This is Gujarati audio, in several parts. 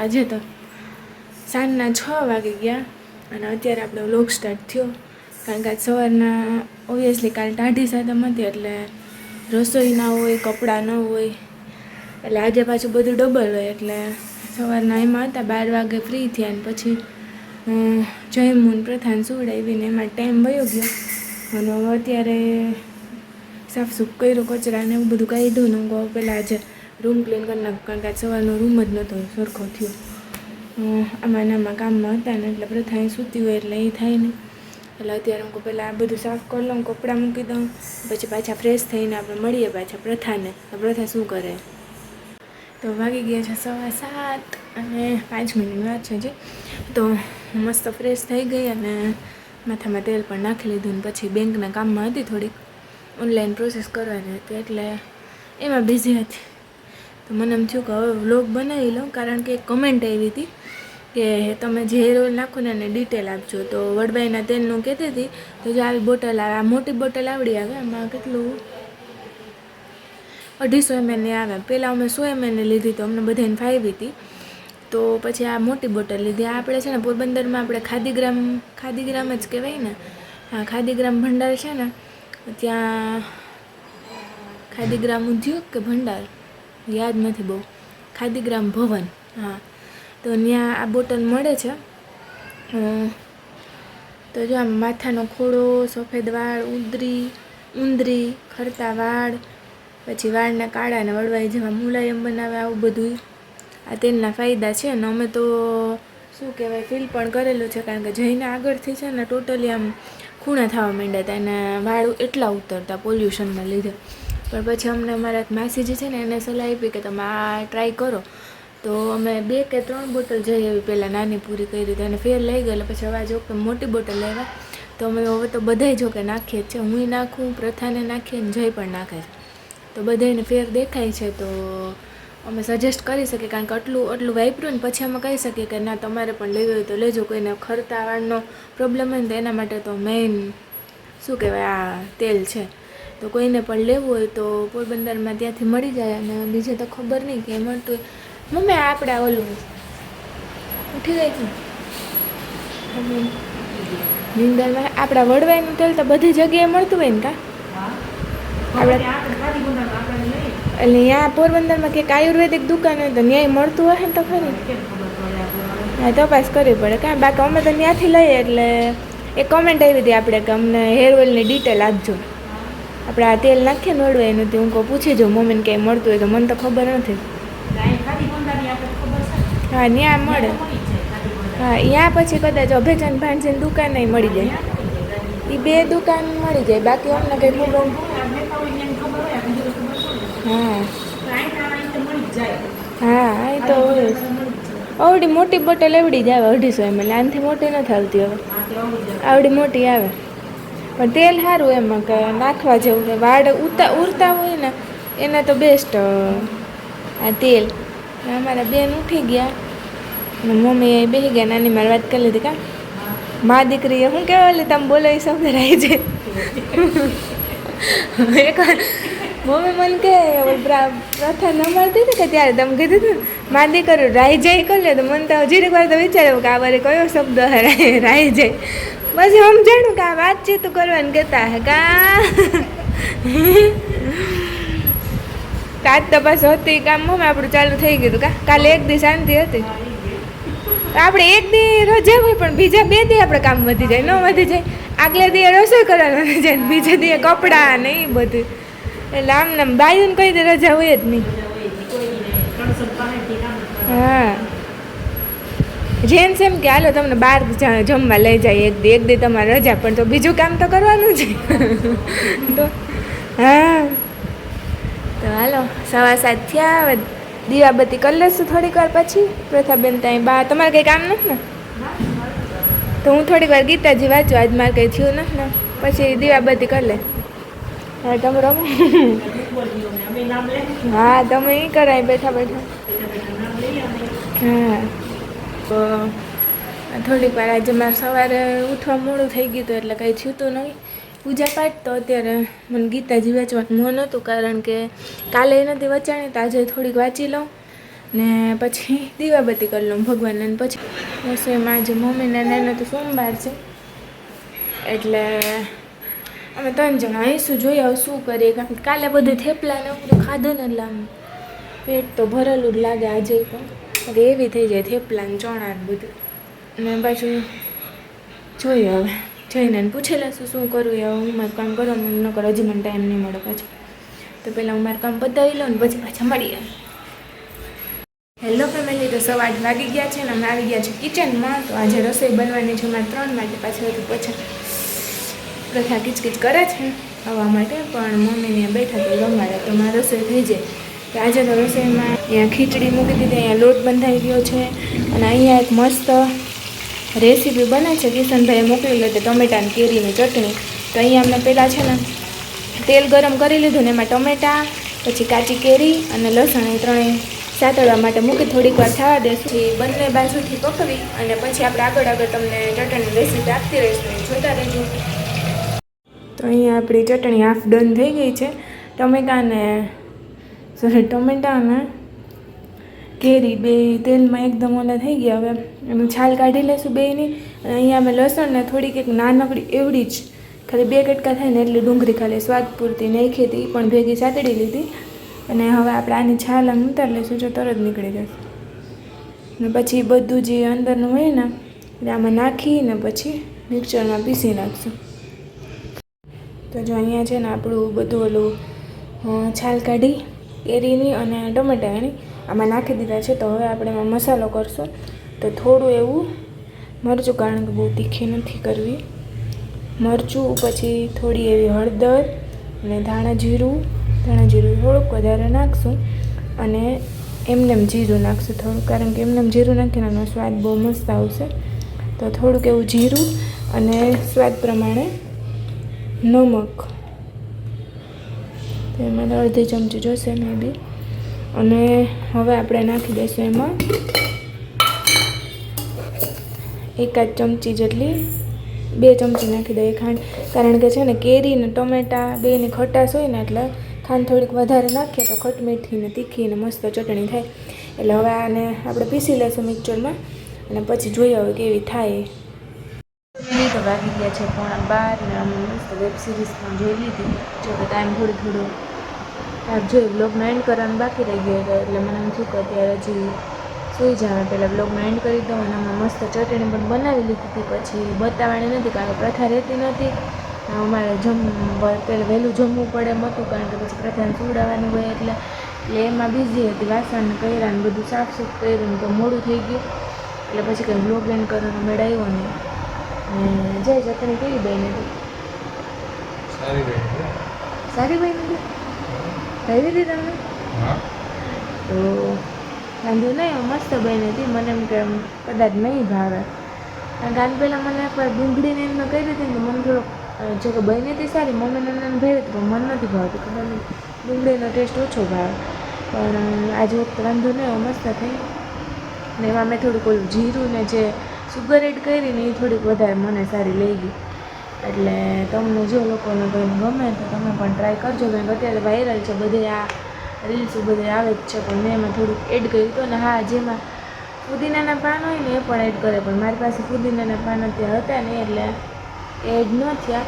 આજે તો સાંજના છ વાગે ગયા અને અત્યારે આપણો વ્લોગ સ્ટાર્ટ થયો. કારણ કે આજ સવારના ઓબ્વિયસલી કાલે ટાઢી સાતમ હતી એટલે રસોઈ ના હોય, કપડાં ન હોય. એટલે આજે પાછું બધું ડબલ હોય એટલે સવારના એમાં હતા, બાર વાગે ફ્રી થયા ને પછી જયમુન પ્રથાન સુવડાવીને એમાં ટાઈમ વયો ગયો. અને અત્યારે સાફ સૂફ કર્યું કચરા ને એવું બધું કાઢ્યું ને હું પહેલાં આજે રૂમ ક્લીન કરી નાખ કારણ કે સવારનો રૂમ જ નહોતો સરખો થયો. આમાં ને કામમાં હતા ને એટલે પ્રથા સૂતી હોય એટલે એ થાય ને એટલે અત્યારે હું પહેલાં આ બધું સાફ કરી લઉં, કપડાં મૂકી દઉં, પછી પાછા ફ્રેશ થઈને આપણે મળીએ પાછા પ્રથાને. તો પ્રથા શું કરે? તો વાગી ગયા છે સવા સાત અને પાંચ મિનિટની વાત છે જે તો મસ્ત ફ્રેશ થઈ ગઈ અને માથામાં તેલ પણ નાખી લીધું ને પછી બેંકના કામમાં હતી થોડીક. ઓનલાઈન પ્રોસેસ કરવાની હતી એટલે એમાં બિઝી હતી. તો મને એમ થયું કે હવે વ્લોગ બનાવી લઉં, કારણ કે કમેન્ટ આવી હતી કે તમે જે રોલ નાખો ને એને ડિટેલ આપજો. તો વડબાઈના તેલનું કહેતી હતી, તો જો આવી બોટલ આવે આ મોટી બોટલ આવડી આવે, એમાં કેટલું? અઢીસો એમએલની આવે. પહેલાં અમે સો એમએલની લીધી, તો અમને બધાને ફાવી હતી. તો પછી આ મોટી બોટલ લીધી. આપણે છે ને પોરબંદરમાં આપણે ખાદીગ્રામ ખાદીગ્રામ જ કહેવાય ને. હા ખાદીગ્રામ ભંડાર છે ને, ત્યાં ખાદીગ્રામ ઉદ્યોગ કે ભંડાર? યાદ નથી બહુ. ખાદીગ્રામ ભવન, હા. તો ત્યાં આ બોટલ મળે છે. તો જો આમ માથાનો ખોડો સફેદ વાળ, ઉંદરી ઉંદરી, ખરતા વાળ, પછી વાળના કાળા ને વળવાઈ જેવા મુલાયમ બનાવે આવું બધું આ તેલના ફાયદા છે ને અમે તો શું કહેવાય ફીલ પણ કરેલું છે, કારણ કે જઈને આગળથી છે ને ટોટલી આમ ખૂણા થવા માંડ્યા હતા અને વાળ એટલા ઉતરતા, પોલ્યુશનના લીધે. પણ પછી અમને અમારા એક માસીજી છે ને એને સલાહ આપી કે તમે આ ટ્રાય કરો. તો અમે બે કે ત્રણ બોટલ જઈ એવી પહેલાં નાની પૂરી કરી હતી અને ફેર લઈ ગયેલા. પછી હવે જો કે મોટી બોટલ લેવા. તો અમે હવે તો બધાય જો કે નાખીએ જ છે. હું નાખું, પ્રથાને નાખીએ ને જય પણ નાખે છે. તો બધાને ફેર દેખાય છે. તો અમે સજેસ્ટ કરી શકીએ કારણ કે આટલું આટલું વાપર્યું ને પછી અમે કહી શકીએ કે ના, તમારે પણ લેવી હોય તો લેજો. કોઈને ખરતા વાળનો પ્રોબ્લેમ હોય ને તો એના માટે તો મેઇન શું કહેવાય, આ તેલ છે. તો કોઈને પણ લેવું હોય તો પોરબંદરમાં ત્યાંથી મળી જાય અને બીજે તો ખબર નહીં કે મળતું હોય. મમ્મી આપણે ઓલું ઉઠી ગઈ છે નિંદરમાં આપણા વડવાઈનું તેલ તો બધી જગ્યાએ મળતું હોય ને કા? આપણે એટલે અહીંયા પોરબંદરમાં કંઈક આયુર્વેદિક દુકાન હોય તો ન્યાય મળતું હોય ને તો ખરી. હા તપાસ કરવી પડે કાં? બાકી અમે તો ત્યાંથી લઈએ એટલે એ કોમેન્ટ આવી હતી આપણે કે અમને હેર ઓઇલની ડિટેલ આપજો. આપણે આ તેલ નાખીએ ને એનું હું કહું, પૂછી જો મમ્મીને કંઈ મળતું હોય તો મને તો ખબર નથી. હા ત્યાં મળે. હા ત્યાં પછી કદાચ અભેજન ભાણજીની દુકાન નહીં મળી જાય. એ બે દુકાન મળી જાય, બાકી અમને કંઈ ખબર હા હા, એ તો આવડી મોટી બોટલ એવડી જ આવે અઢીસો એટલે આનાથી મોટી નથી આવતી હવે. આવડી મોટી આવે. પણ તેલ સારું એમાં, કે નાખવા જેવું છે વાળ ઉતા, ઉરતા હોય ને, એને તો બેસ્ટ આ તેલ. અમારા બેન ઉઠી ગયા. મમ્મી બેસી ગયા, નાની મારી વાત કરી લીધી, કા, મા દીકરીએ શું કહેવા લે, તમે બોલો એ શબ્દ રહી છે એકવાર મમ્મી મને કે ઓલી પ્રા- પ્રથા ન મળતી હતી કે ત્યારે તમે કીધું હતું મા દીકરી રાઈ જાય કરી લે. તો મને તો હજી વાર તો વિચાર્યું કે આ વારે કયો શબ્દ રાઈ જાય. પછી સમજાણું કે આ વાતચીત કરવાનું કહેતા હે કા? આજ તો બસ હતી કામ મમ્મી આપણું ચાલુ થઈ ગયું કા? કાલે એક દી શાંતિ હતી. આપણે એક દી રજા હોય પણ બીજા બે દી આપણે કામ વધી જાય ન વધી જાય. આગલે દીએ રસોઈ કરવાનું વધી જાય બીજે દીએ કપડાં ને એ બધું. એટલે આમ ને આમ બાયુને કઈ દે રજા હોય જ નહીં. હા. જેન્ટ્સ એમ કે, હાલો, તમને બહાર જમવા લઈ જાય, એક દી એક દી તમારે રજા, પણ તો બીજું કામ તો કરવાનું છે. તો, હા. તો હાલો, સવા સાત થયા દીવાબત્તી કરી લેશું થોડીક વાર પછી. પ્રથાબેન ત્યાં બા, તમારે કંઈ કામ નથી ને? તો હું થોડીક વાર ગીતાજી વાંચું આજ મારે કંઈ થયું નથી ને. પછી દીવાબત્તી કરી લે. હા, તમે રમો. હા, તમે એ કરાય, બેઠા બેઠા. હા. થોડીક વાર આજે મારે સવારે ઉઠવા મોડું થઈ ગયું હતું એટલે કંઈ થયું તો નહીં. પૂજા પાઠ તો અત્યારે મને ગીતાજી વાંચવાનું મન હતું કારણ કે કાલે નથી વચાણી તો આજે થોડીક વાંચી લઉં ને પછી દીવાબત્તી કરી લઉં ભગવાનને પછી. રસોઈમાં આજે મમ્મીના નાનો તો સોમવાર છે. એટલે અમે ત્રણ જણા આવીશું જોઈએ હવે શું કરીએ. કારણ કે કાલે બધું થેપલા ને બધું ખાધું ને એટલે આમ પેટ તો ભરેલું જ લાગે આજે પણ. એવી થઈ જાય થેપલા ને ચણા ને બધું. ને પાછું જોઈએ હવે. જઈને પૂછી લેશું શું કરવું એ? હું મારું કામ કરો કરવાનું કરો હજી મને ટાઈમ નહીં મળે પાછું. તો પહેલાં હું મારું કામ પતાવી લઉં ને પછી પાછા મળીએ હેલો ફેમિલી તો સવા આઠ વાગી ગયા છે ને અમે આવી ગયા છે કિચનમાં તો આજે રસોઈ બનવાની છે અમારે ત્રણ માટે. પાછળ તો પછી પ્રથા કિચકિચ કરે છે આવવા માટે. પણ મમ્મીને બેઠા તો રમાડે. તો મારે રસોઈ થઈ જાય. તો આજે તો રસોઈમાં અહીંયા ખીચડી મૂકી દીધી, અહીંયા લોટ બંધાઈ ગયો છે અને અહીંયા એક મસ્ત રેસીપી બને છે. કિશનભાઈએ મોકલી લીધી ટમેટા અને કેરીની ચટણી. તો અહીંયા અમને પહેલાં છે ને તેલ ગરમ કરી લીધું ને એમાં ટમેટા, પછી કાચી કેરી અને લસણ એ ત્રણેય સાતળવા માટે મૂકી થોડીક વાર થવા દેશું. બંને બાજુથી પકવી અને પછી આપણે આગળ આગળ તમને ચટણીની રેસીપી આપતી રહીશું. જોતા રહેજો. તો અહીંયા આપણી ચટણી હાફ ડન થઈ ગઈ છે. ટમેટા ને સોરી ટમેટા અને કેરી બે, તેલમાં એકદમ ઓલા થઈ ગયા હવે. એનું છાલ કાઢી લેશું બેયની, અને અહીંયા અમે લસણ ને થોડીક એક નાનકડી એવડી જ, ખાલી બે કટકા થાય ને એટલી ડુંગળી ખાલી સ્વાદ પૂરતી નાખી હતી પણ ભેગી સાતડી લીધી. અને હવે આપણે આની છાલ આમ ઉતારી લઈશું જો તરત નીકળી જશે. ને પછી બધું જે અંદરનું હોય ને, એ આમાં નાખીને પછી મિક્સરમાં પીસી નાખશું. તો જો અહીંયા છે ને આપણું બધું ઓલું છાલ કાઢી કેરીની અને ટમેટાની આમાં નાખી દીધા છે. તો હવે આપણે એમાં મસાલો કરશું. તો થોડું એવું મરચું, કારણ કે બહુ તીખી નથી કરવી. મરચું, પછી થોડી એવી હળદર અને ધાણા જીરું. ધાણા જીરું થોડુંક વધારે નાખશું અને એમનેમ જીરું નાખશું થોડું કારણ કે એમનેમ જીરું નાખીને એનો સ્વાદ બહુ મસ્ત આવશે. તો થોડુંક એવું જીરું અને સ્વાદ પ્રમાણે નમક. એમાં અડધી ચમચી જોશે મે બી. અને હવે આપણે નાખી દઈશું એમાં. એકાદ ચમચી જેટલી, બે ચમચી નાખી દઈએ ખાંડ. કારણ કે છે ને, કેરી ને ટમેટા બેની ખટાશ હોય ને એટલે ખાંડ થોડીક વધારે નાખીએ તો ખટમીઠી ને તીખી ને મસ્ત ચટણી થાય. એટલે હવે આને આપણે પીસી લઈશું મિક્સરમાં અને પછી જોઈએ હવે કેવી થાય. તો વાગી ગયા છે પોણા બાર ને અમે મસ્ત વેબ સિરીઝ પણ જોઈ લીધી. જો કે ટાઈમ થોડું થોડું જોઈ બ્લોગનો એન્ડ કરવાનું બાકી રહી ગયો હતો એટલે મને એમ થયું કે અત્યારે હજી સુઈ જવા પહેલાં બ્લોગનો એન્ડ કરી દઉં અને અમે મસ્ત ચટણી પણ બનાવી લીધી હતી. પછી બતાવવાની નથી કારણ કે પ્રથા રહેતી નથી. અમારે જમ પહેલાં વહેલું જમવું પડે એમ હતું કારણ કે પછી પ્રથાને સુવડાવવાનું હોય એટલે એટલે એમાં બિઝી હતી. વાસણ કર્યા ને બધું સાફ સૂફ કર્યું ને તો મોડું થઈ ગયું. એટલે પછી કંઈ બ્લોગ એન્ડ કરવાનો મેળ આવ્યો નહીં. જય ચટણી કેવી બની હતી? સારી રહી સારી બની ખાઈ લીધી તમે? તો વાંધો નહીં મસ્ત બની હતી. મને એમ કે કદાચ નહીં ભાવે. કારણ કે પહેલાં મને એકવાર ડુંગળીને એમ કહી હતી ને મને થોડોક જો કે બની હતી સારી મમ્મીને એને ભાવી હતી પણ મને નથી ભાવતી ખબર નહીં ડુંગળીનો ટેસ્ટ ઓછો ભાવે. પણ આજે વખત વાંધો નહીં મસ્ત થઈ. ને એમાં મેં થોડુંક ઓલું જીરું ને જે સુગર એડ કરી ને એ થોડીક વધારે મને સારી લઈ ગઈ એટલે તમને જો લોકોને કંઈ ગમે તો તમે પણ ટ્રાય કરજો, કારણ કે અત્યારે વાયરલ છે, બધે આ રીલ્સ બધે આવે જ છે, પણ મેં એમાં થોડુંક એડ કર્યું હતું ને હા, જેમાં ફુદીનાના પાન હોય ને એ પણ એડ કરે, પણ મારી પાસે ફુદીનાના પાન અત્યારે હતા ને એટલે એડ ન થયા.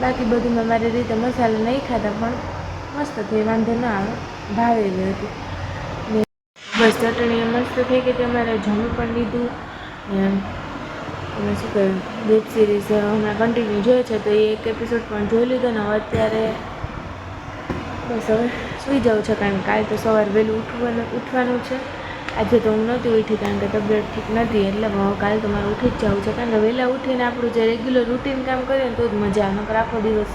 બાકી બધું મેં મારી રીતે મસાલા નહીં ખાતા પણ મસ્ત થઈ, વાંધો ન આવે, ભાવેલી હતી. ને બસ ચટણી મસ્ત થઈ ગઈ હતી અમારે જમી પણ લીધું, ને અમે શું કહ્યું? વેબ સિરીઝ હમણાં કન્ટિન્યુ જોઈએ છે, તો એ એક એપિસોડ પણ જોઈ લીધો ને હવે અત્યારે બસ હવે સૂઈ જાઉં છે, કારણ કે કાલે તો સવારે વહેલું ઉઠવાનું ઉઠવાનું છે. આજે તો હું નહોતી ઉઠી, કારણ કે તબિયત ઠીક નથી, એટલે હવે કાલે તો મારે ઉઠી જ જવું છે. કારણ કે વહેલા ઉઠીને આપણું જે રેગ્યુલર રૂટીન કામ કરીએ ને તો જ મજા આવે, નકર આખો દિવસ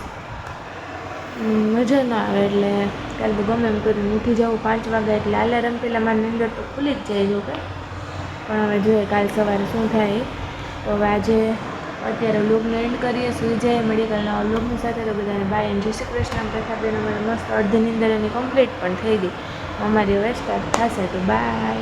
મજા ના આવે. એટલે કાલે તો ગમે એમ કરીને ઉઠી જવું, પાંચ વાગે એટલે આલારામ પહેલાં મારી નીંદર તો ખુલી જ જાય, જો કે. પણ હવે જોઈએ કાલે સવારે શું થાય. તો હવે આજે અત્યારે વ્લોગનો એન્ડ કરીએ સુઈ જાય મેડિકલના કાલના વ્લોગની સાથે તો બધાને બાય એન્ડ જય શ્રી કૃષ્ણ. પ્રથાબેન અમારે મસ્ત અડધી નીંદર એની કમ્પ્લીટ પણ થઈ ગઈ. અમારી હવે સ્ટાર્ટ થશે તો બાય